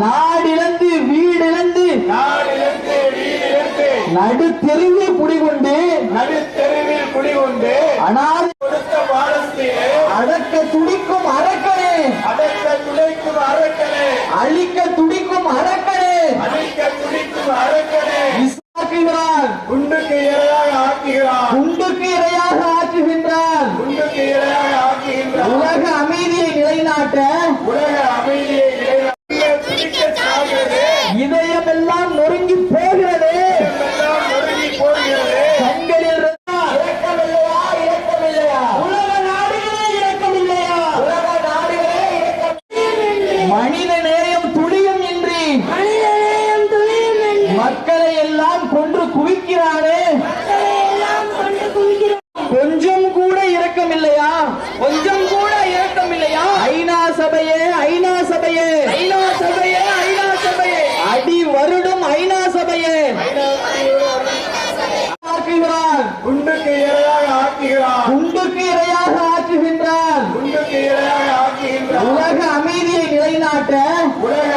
நாடிழந்து வீடிழந்து நடு தெருவில் குடிகொண்டு நடுத்தெருவில் குடிகொண்டு அனாதை அடக்க துடிக்கும் அரக்கனே அடக்க துளைக்கும் அரக்கனே அழிக்க துடிக்கும் அரக்கனே அழிக்க துடிக்கும் அரக்கனே விசாக்குகிறான் குண்டுக்கு இரையாக ஆக்குகிறான் குண்டுக்கு இரையாக ஆக்குகின்றான் குண்டுக்கு இரையாக ஆக்குகின்றான் உலக அமைதியை நிலைநாட்ட உலக அமைதியை இதயமெல்லாம் நொறுங்கி போகிறது. மனித நேயம் துளியும் இன்றி மக்களை எல்லாம் கொன்று குவிக்கிறானே சபையே. ஐநா சபையே ஐநா சபையே. அடி வருடும் ஐநா சபையே. ஆக்குகிறான் குண்டுக்கு இரையாக ஆக்குகிறான் குண்டுக்கு இரையாக ஆக்குகின்றான் குண்டுக்கு இரையாக ஆக்குகின்றான் உலக அமைதியை நிலைநாட்ட உலக